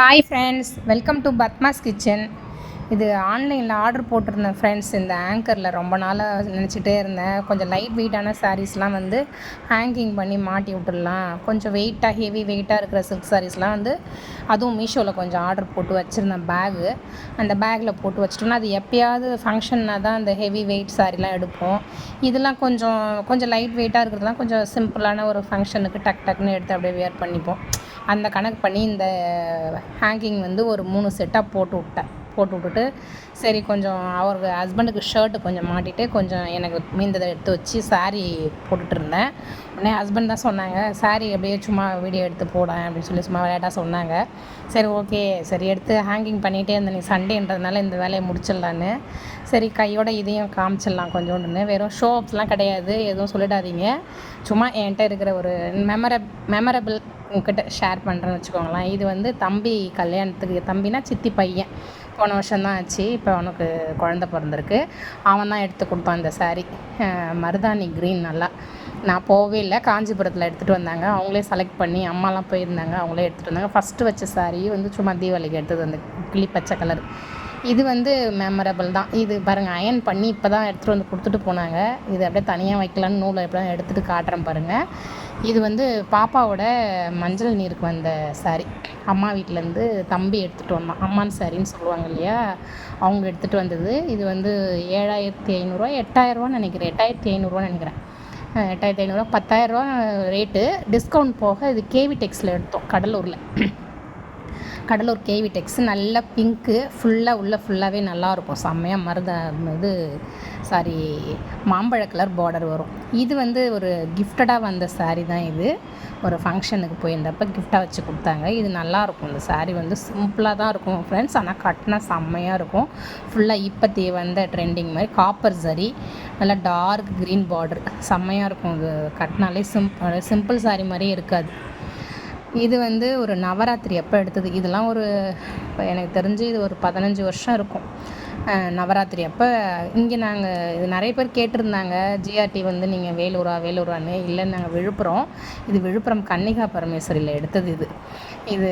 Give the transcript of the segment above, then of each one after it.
Hi friends welcome to Padma's kitchen இது ஆன்லைனில் order போட்டிருந்தேன் ஃப்ரெண்ட்ஸ் இந்த ஆங்கரில் ரொம்ப நாளாக நினச்சிட்டே இருந்தேன். கொஞ்சம் லைட் வெயிட்டான சாரீஸ்லாம் வந்து ஹேங்கிங் பண்ணி மாட்டி விட்டுடலாம். கொஞ்சம் வெயிட்டாக ஹெவி வெயிட்டாக இருக்கிற சில்க் சாரீஸ்லாம் வந்து அதுவும் மீஷோவில் கொஞ்சம் ஆர்டர் போட்டு வச்சுருந்தேன் பேகு அந்த பேக்கில் போட்டு வச்சிட்டோம்னா அது எப்பயாவது ஃபங்க்ஷன்னா தான் அந்த ஹெவி வெயிட் சாரீலாம் எடுப்போம். இதெல்லாம் கொஞ்சம் கொஞ்சம் லைட் வெயிட்டாக இருக்கிறதுலாம் கொஞ்சம் சிம்பிளான ஒரு ஃபங்க்ஷனுக்கு டக் டக்குன்னு எடுத்து அப்படியே வியர் பண்ணிப்போம். அந்த கணக்கு பண்ணி இந்த ஹேங்கிங் வந்து ஒரு மூணு செட்டாக போட்டு விட்டேன். போட்டு விட்டுட்டு சரி கொஞ்சம் அவருக்கு ஹஸ்பண்டுக்கு ஷர்ட்டு கொஞ்சம் மாட்டிட்டு கொஞ்சம் எனக்கு மீந்ததை எடுத்து வச்சு saree போட்டுட்டு இருந்தேன். உடனே ஹஸ்பண்ட் தான் சொன்னாங்க saree அப்படியே சும்மா வீடியோ எடுத்து போடேன் அப்படின்னு சொல்லி சும்மா விளையாட்டாக சொன்னாங்க. சரி ஓகே சரி எடுத்து ஹேங்கிங் பண்ணிகிட்டே இருந்தேன். நீ சண்டேன்றதுனால இந்த வேலையை முடிச்சிடலான்னு. சரி கையோட இதையும் காமிச்சிடலாம் கொஞ்சோண்டுன்னு. வெறும் ஷோ அப்ஸ்லாம் கிடையாது எதுவும் சொல்லிடாதீங்க. சும்மா என்கிட்ட இருக்கிற ஒரு மெமர மெமரபிள் உங்ககிட்ட ஷேர் பண்ணுறேன்னு வச்சுக்கோங்களேன். இது வந்து தம்பி கல்யாணத்துக்கு தம்பினா சித்தி பையன். போன வருஷம் தான் ஆச்சு. இப்போ அவனுக்கு குழந்த பிறந்திருக்கு. அவன் தான் எடுத்து கொடுத்தான் இந்த saree. மருதாணி க்ரீன் நல்லா. நான் போகவே இல்லை. காஞ்சிபுரத்தில் எடுத்துகிட்டு வந்தாங்க. அவங்களே செலக்ட் பண்ணி அம்மாலாம் போயிருந்தாங்க. அவங்களே எடுத்துகிட்டு வந்தாங்க. ஃபஸ்ட்டு வச்ச saree வந்து சும்மா தீபாவளிக்கு எடுத்தது அந்த கிளி பச்சை கலர் இது வந்து மெமரபிள் தான். இது பாருங்கள் அயன் பண்ணி இப்போ தான் எடுத்துகிட்டு வந்து கொடுத்துட்டு போனாங்க. இது அப்படியே தனியாக வைக்கலான்னு நூலை எப்படி எடுத்துகிட்டு காட்டுறேன் பாருங்கள் இது வந்து பாப்பாவோட மஞ்சள் நீருக்கு வந்த சாரி அம்மா வீட்டிலேருந்து தம்பி எடுத்துகிட்டு வந்தான். அம்மான் சாரின்னு சொல்லுவாங்க இல்லையா? அவங்க எடுத்துகிட்டு வந்தது. இது வந்து ஏழாயிரத்தி ஐநூறுரூவா எட்டாயிரரூவான்னு நினைக்கிறேன். எட்டாயிரத்தி ஐநூறுரூவான்னு நினைக்கிறேன். எட்டாயிரத்தி ஐநூறுரூவா பத்தாயிரரூவா ரேட்டு டிஸ்கவுண்ட் போக இது கேவி டெக்ஸில் எடுத்தோம் கடலூரில். கடலூர் கேவி டெக்ஸ் நல்ல பிங்க்கு ஃபுல்லாக உள்ளே ஃபுல்லாகவே நல்லாயிருக்கும் செம்மையாக மருத இது சாரி மாம்பழ கலர் பார்டர் வரும். இது வந்து ஒரு கிஃப்டடாக வந்த சாரீ தான் இது. ஒரு ஃபங்க்ஷனுக்கு போயிருந்தப்ப கிஃப்டாக வச்சு கொடுத்தாங்க. இது நல்லாயிருக்கும் இந்த சாரீ வந்து சிம்பிளாக தான் இருக்கும் ஃப்ரெண்ட்ஸ் ஆனால் கட்டினா செம்மையாக இருக்கும். ஃபுல்லாக இப்போத்தி வந்த ட்ரெண்டிங் மாதிரி காப்பர் சரி நல்லா டார்க் க்ரீன் பார்டர் செம்மையாக இருக்கும். இது கட்டினாலே சிம்பிள் சிம்பிள் சாரீ மாதிரியே இருக்காது. இது வந்து ஒரு நவராத்திரி அப்போ எடுத்தது. இதெல்லாம் ஒரு இப்போ எனக்கு தெரிஞ்சு இது ஒரு பதினஞ்சு வருஷம் இருக்கும். நவராத்திரி. அப்போ இங்கே நாங்கள் இது நிறைய பேர் கேட்டிருந்தாங்க ஜிஆர்டி வந்து நீங்கள் வேலூரா வேலூரான்னு. இல்லை நாங்கள் விழுப்புரம். இது விழுப்புரம் கன்னிகா பரமேஸ்வரியில் எடுத்தது இது. இது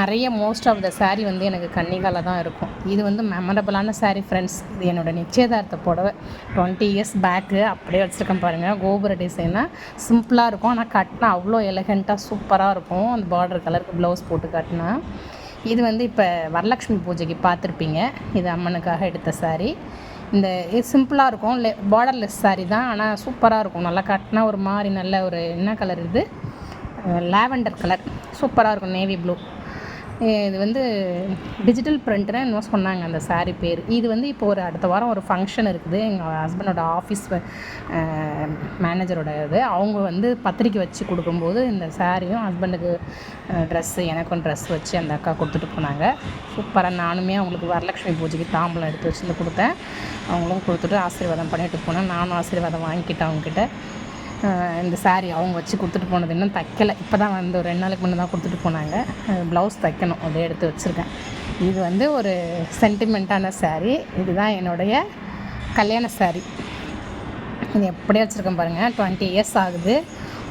நிறைய மோஸ்ட் ஆஃப் த saree வந்து எனக்கு கன்னிகாவில் தான் இருக்கும். இது வந்து மெமரபிளான சாரீ ஃப்ரெண்ட்ஸ் இது என்னோட நிச்சயதார்த்த புடவை. டுவெண்ட்டி இயர்ஸ் பேக்கு அப்படியே வச்சுருக்கேன் பாருங்கள் கோபுர டிசைனாக சிம்பிளாக இருக்கும். ஆனால் கட்டினா அவ்வளோ எலகண்ட்டாக சூப்பராக இருக்கும். அந்த பார்டர் கலருக்கு ப்ளவுஸ் போட்டு கட்டினா. இது வந்து இப்போ வரலக்ஷ்மி பூஜைக்கு பார்த்துருப்பீங்க. இது அம்மனுக்காக எடுத்த சாரீ இந்த இது சிம்பிளாக இருக்கும். லெ பார்டர்லெஸ் சாரீ தான். ஆனால் சூப்பராக இருக்கும். நல்லா கட்டினா ஒரு மாதிரி நல்ல ஒரு என்ன கலர் இது? லாவெண்டர் கலர் சூப்பராக இருக்கும். நேவி ப்ளூ இது வந்து டிஜிட்டல் பிரிண்ட்னு என்னமோ சொன்னாங்க அந்த சாரீ பேர். இது வந்து இப்போ ஒரு அடுத்த வாரம் ஒரு ஃபங்க்ஷன் இருக்குது. எங்கள் ஹஸ்பண்டோட ஆஃபீஸ் மேனேஜரோட இது. அவங்க வந்து பத்திரிக்கை வச்சு கொடுக்கும்போது இந்த சாரியும் ஹஸ்பண்டுக்கு ட்ரெஸ்ஸு எனக்கும் ட்ரெஸ் வச்சு அந்த அக்கா கொடுத்துட்டு போனாங்க. சூப்பராக நானுமே அவங்களுக்கு வரலட்சுமி பூஜைக்கு தாம்பலம் எடுத்து வச்சுருந்து கொடுத்தேன். அவங்களும் கொடுத்துட்டு ஆசீர்வாதம் பண்ணிட்டு போனேன். நானும் ஆசீர்வாதம் வாங்கிக்கிட்டேன் அவங்கக்கிட்ட இந்த saree அவங்க வச்சு கொடுத்துட்டு போனது இன்னும் தைக்கலை. இப்போ தான் வந்து ஒரு ரெண்டு நாளைக்கு முன்னே தான் கொடுத்துட்டு போனாங்க. ப்ளவுஸ் தைக்கணும். அதை எடுத்து வச்சுருக்கேன். இது வந்து ஒரு சென்டிமெண்ட்டான saree. இதுதான் என்னுடைய கல்யாண saree. இது எப்படி வச்சுருக்கேன் பாருங்கள் டுவெண்ட்டி இயர்ஸ் ஆகுது.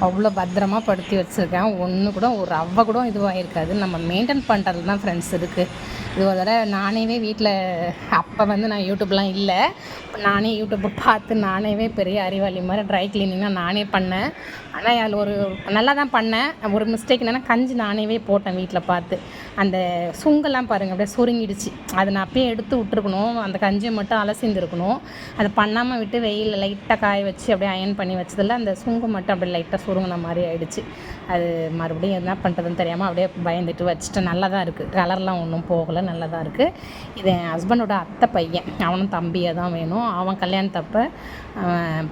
அவ்வளோ பத்திரமாக படுத்தி வச்சுருக்கேன். ஒன்று கூட ஒரு அவ்வை கூட இதுவாக இருக்காது நம்ம மெயின்டைன் பண்ணுறது தான் ஃப்ரெண்ட்ஸ் இருக்குது இது ஒரு தடவை நானேவே வீட்டில் அப்போ வந்து நான் யூடியூப்லாம் இல்லை. நானே யூடியூப்பை பார்த்து நானேவே பெரிய அறிவாளி மாதிரி ட்ரை கிளீனிங்லாம் நானே பண்ணேன். ஆனால் அதில் ஒரு நல்லா தான் பண்ணேன். ஒரு மிஸ்டேக் என்னென்னா கஞ்சி நானேவே போட்டேன் வீட்டில் பார்த்து. அந்த சுங்கெல்லாம் பாருங்கள் அப்படியே சுருங்கிடுச்சு. அதை நான் அப்பயே எடுத்து விட்டுருக்கணும். அந்த கஞ்சியை மட்டும் அலசிந்துருக்கணும் அதை பண்ணாமல் விட்டு வெயிலில் லைட்டாக காய வச்சு அப்படியே அயன் பண்ணி வச்சதில் அந்த சுங்கு மட்டும் அப்படியே லைட்டாக சுருங்கின மாதிரி ஆயிடுச்சு. அது மறுபடியும் என்ன பண்ணுறதுன்னு தெரியாமல் அப்படியே பயந்துட்டு வச்சுட்டேன். நல்லா தான் இருக்குது கலர்லாம் ஒன்றும் போகலை. நல்லதாக இருக்குது இது என் ஹஸ்பண்டோட அத்தை பையன். அவனும் தம்பியை தான் வேணும். அவன் கல்யாணத்தப்ப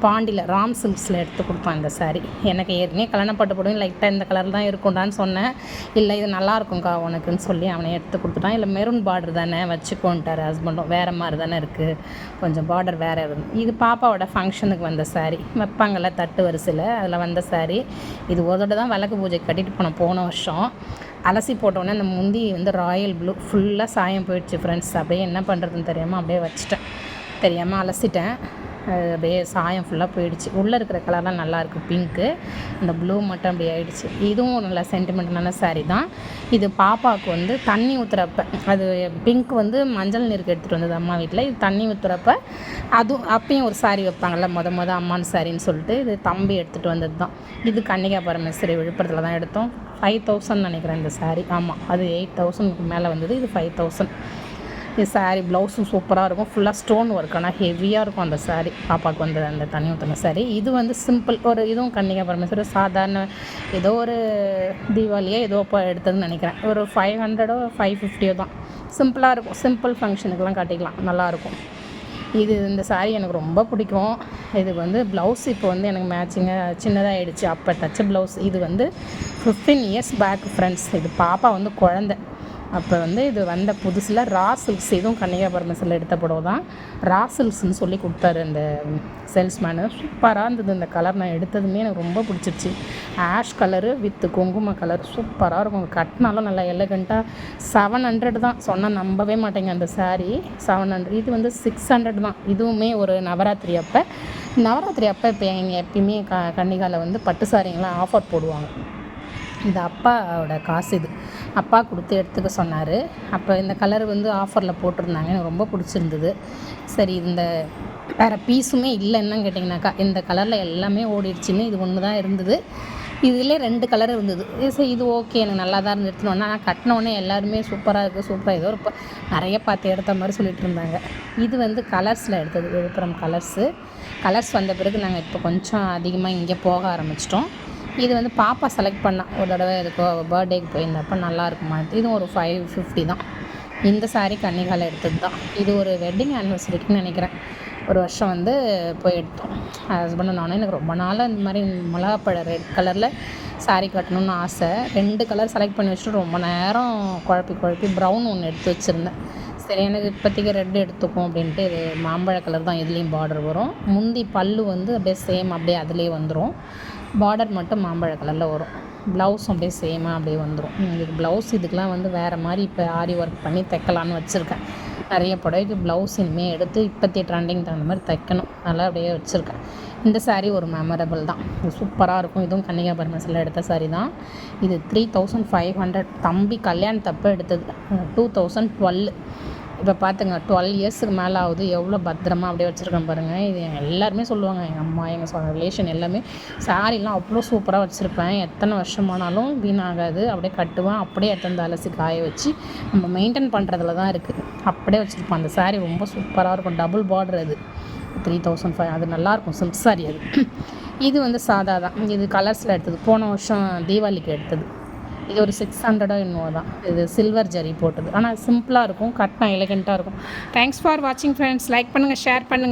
பாண்டியில் ராம் சில்க்ஸில் எடுத்து கொடுப்பான் இந்த saree. எனக்கு ஏற்கனவே கல்யாணம் பட்டு போடுவேன். லைட்டாக இந்த கலர் தான் இருக்கும்டான்னு சொன்னேன். இல்லை இது நல்லா இருக்கும்க்கா உனக்குன்னு சொல்லி அவனை எடுத்து கொடுத்துட்டான். இல்லை மெரூன் பார்டர் தானே வச்சுக்கோன்ட்டார் ஹஸ்பண்டும் வேறு மாதிரி தானே இருக்குது கொஞ்சம் பார்டர் வேறு இது பாப்பாவோட ஃபங்க்ஷனுக்கு வந்த saree. வைப்பாங்கள்ல தட்டு வரிசையில். அதில் வந்த saree. இது ஒரு தான் விளக்கு பூஜை கட்டிட்டு போனோம். போன வருஷம். அலசி போட்டோன்னே அந்த முந்தி வந்து ராயல் ப்ளூ ஃபுல்லாக சாயம் போயிடுச்சு ஃப்ரெண்ட்ஸ் அப்படியே என்ன பண்ணுறதுன்னு தெரியாமல் அப்படியே வச்சுட்டேன். தெரியாமல் அலசிட்டேன். அப்படியே சாயம் ஃபுல்லாக போயிடுச்சு. உள்ளே இருக்கிற கலர்லாம் நல்லாயிருக்கு பிங்க்கு அந்த ப்ளூ மட்டும் அப்படி ஆயிடுச்சு. இதுவும் நல்ல சென்டிமெண்டலான சாரீ தான். இது பாப்பாவுக்கு வந்து தண்ணி ஊற்றுறப்ப அது பிங்க் வந்து மஞ்சள் நீருக்கு எடுத்துகிட்டு வந்தது அம்மா வீட்டில் இது தண்ணி ஊற்றுறப்ப அதுவும் அப்பயும் ஒரு சாரீ வைப்பாங்கல்ல மொத மொதல் அம்மான் சாரின்னு சொல்லிட்டு இது தம்பி எடுத்துகிட்டு வந்தது தான். இது கன்னிகா பரமேஸ்வரி விழுப்புரத்தில் தான் எடுத்தோம். ஃபைவ் தௌசண்ட் நினைக்கிறேன் இந்த சாரீ ஆமாம் அது எயிட் தௌசண்ட்க்கு மேலே வந்தது. இது ஃபைவ் தௌசண்ட் இது சாரீ ப்ளவுஸும் சூப்பராக இருக்கும். ஃபுல்லாக ஸ்டோன் ஒர்க் ஆனால் ஹெவியாக இருக்கும் அந்த சாரீ பாப்பாவுக்கு வந்து அந்த தண்ணி ஊற்றின சாரீ இது வந்து சிம்பிள் ஒரு இதுவும் கன்னிகா பரமேஸ்வரர் சாதாரண ஏதோ ஒரு தீபாவளியோ ஏதோ இப்போ எடுத்ததுன்னு நினைக்கிறேன். ஒரு ஃபைவ் ஹண்ட்ரடோ ஃபைவ் ஃபிஃப்டியோ தான். சிம்பிளாக இருக்கும். சிம்பிள் ஃபங்க்ஷனுக்கெலாம் கட்டிக்கலாம். நல்லாயிருக்கும் இது இந்த சாரீ எனக்கு ரொம்ப பிடிக்கும். இது வந்து ப்ளவுஸ் இப்போ வந்து எனக்கு மேட்சிங்காக சின்னதாக ஆகிடுச்சு அப்போ தச்ச ப்ளவுஸ் இது வந்து ஃபிஃப்டீன் இயர்ஸ் பேக் ஃப்ரெண்ட்ஸ் இது பாப்பா வந்து குழந்த. அப்போ வந்து இது வந்த புதுசில் ரா சில்க்ஸ் இதுவும் கன்னிகா பரமேஸ்வரில் எடுத்த புடவை தான். ரா சில்க்ஸ்னு சொல்லி கொடுத்தாரு அந்த சேல்ஸ்மேனு சூப்பராக இருந்தது இந்த கலர் நான் எடுத்ததுமே எனக்கு ரொம்ப பிடிச்சிருச்சு. ஆஷ் கலரு வித் குங்கும கலர் சூப்பராக இருக்கும். கட்டினாலும் நல்லா எலகண்ட்டாக செவன் ஹண்ட்ரட் தான். சொன்னால் நம்பவே மாட்டேங்க அந்த சாரீ செவன் ஹண்ட்ரட் இது வந்து சிக்ஸ் ஹண்ட்ரட் தான். இதுவுமே ஒரு நவராத்திரி அப்போ. நவராத்திரி அப்போ இப்போ எங்கள் எப்பயுமே க கன்னிகாவில் வந்து பட்டு சாரிங்கெலாம் ஆஃபர் போடுவாங்க. இது அப்பாவோட காசு இது. அப்பா கொடுத்து எடுத்துக்க சொன்னார். அப்போ இந்த கலர் வந்து ஆஃபரில் போட்டிருந்தாங்க. எனக்கு ரொம்ப பிடிச்சிருந்தது. சரி இந்த வேறு பீஸுமே இல்லைன்னு கேட்டிங்கனாக்கா இந்த கலரில் எல்லாமே ஓடிடுச்சுன்னு இது ஒன்று தான் இருந்தது. இதுலேயே ரெண்டு கலர் இருந்தது. சரி இது ஓகே எனக்கு நல்லா தான் இருந்து எடுத்துனோன்னா ஆனால் எல்லாருமே சூப்பராக இருக்குது சூப்பராக ஏதோ ஒரு நிறைய பார்த்து எடுத்த மாதிரி சொல்லிட்டு இருந்தாங்க. இது வந்து கலர்ஸில் எடுத்தது. விழுப்புரம் கலர்ஸு கலர்ஸ் வந்த பிறகு நாங்கள் இப்போ கொஞ்சம் அதிகமாக இங்கே போக ஆரம்பிச்சிட்டோம். இது வந்து பாப்பா செலக்ட் பண்ணால் ஒரு தடவை எதுக்கோ பர்த்டேக்கு போயிருந்தப்போ நல்லா இருக்குமா இதுவும் ஒரு ஃபைவ் ஃபிஃப்டி தான். இந்த சாரீ கன்னிகால எடுத்தது தான். இது ஒரு வெட்டிங் ஆனிவர்சரிக்குன்னு நினைக்கிறேன். ஒரு வருஷம் வந்து போய் எடுத்தோம். ஹஸ்பண்டும் நானும் எனக்கு ரொம்ப நாளாக இந்த மாதிரி மிளகாப்பழ ரெட் கலரில் saree கட்டணும்னு ஆசை. ரெண்டு கலர் செலக்ட் பண்ணி வச்சுட்டு ரொம்ப நேரம் குழப்பி குழப்பி ப்ரௌன் ஒன்று எடுத்து வச்சுருந்தேன். சரி எனக்கு இப்போதைக்கு ரெட் எடுத்துக்கும் அப்படின்ட்டு இது மாம்பழ கலர் தான் இதுலேயும் பார்டர் வரும். முந்தி பல்லு வந்து அப்படியே சேம் அப்படியே அதுலேயே வந்துடும் பார்டர் மட்டும் மாம்பழ கலரில் வரும். ப்ளவுஸ் அப்படியே சேமாக அப்படியே வந்துடும் இது ப்ளவுஸ் இதுக்கெலாம் வந்து வேறு மாதிரி இப்போ ஆரி ஒர்க் பண்ணி தைக்கலான்னு வச்சுருக்கேன். நிறைய புடவைக்கு ப்ளவுஸ் இனிமேல் எடுத்து இப்போத்திய ட்ரெண்டிங் தகுந்த மாதிரி தைக்கணும். நல்லா அப்படியே வச்சுருக்கேன். இந்த சாரீ ஒரு மெமரபிள் தான். இது சூப்பராக இருக்கும். இதுவும் கன்னிகா பரமேஸ்வரில் எடுத்த சாரீ தான். இது த்ரீ தௌசண்ட் ஃபைவ் ஹண்ட்ரட் தம்பி கல்யாணத்தப்போ எடுத்தது. டூ தௌசண்ட் டுவெல் இப்போ பார்த்துங்க டுவெல் இயர்ஸுக்கு மேலே ஆகுது. எவ்வளோ பத்திரமா அப்படியே வச்சுருக்கேன் பாருங்கள் இது எல்லாருமே சொல்லுவாங்க எங்கள் அம்மா எங்கள் சொ ரிலேஷன் எல்லாமே சாரீலாம் அவ்வளோ சூப்பராக வச்சுருப்பேன். எத்தனை வருஷமானாலும் வீணாகாது. அப்படியே கட்டுவேன். அப்படியே எடுத்து அலசி காய வச்சு நம்ம மெயின்டைன் பண்ணுறதுல தான் இருக்குது அப்படியே வச்சுருப்பேன். அந்த saree ரொம்ப சூப்பராக இருக்கும். டபுள் பார்டர் அது. த்ரீ தௌசண்ட் ஃபைவ் அது நல்லாயிருக்கும் சில்க் saree அது. இது வந்து சாதா தான். இது கலர்ஸில் எடுத்தது. போன வருஷம் தீபாவளிக்கு எடுத்தது. இது ஒரு சிக்ஸ் ஹண்ட்ரடோ என்னவோ தான். இது சில்வர் ஜரி போட்டது. ஆனால் சிம்பிளாக இருக்கும் கட்னா எலகெண்ட்டாக இருக்கும். தேங்க்ஸ் ஃபார் வாட்சிங் ஃப்ரெண்ட்ஸ் லைக் பண்ணுங்கள் ஷேர் பண்ணுங்கள்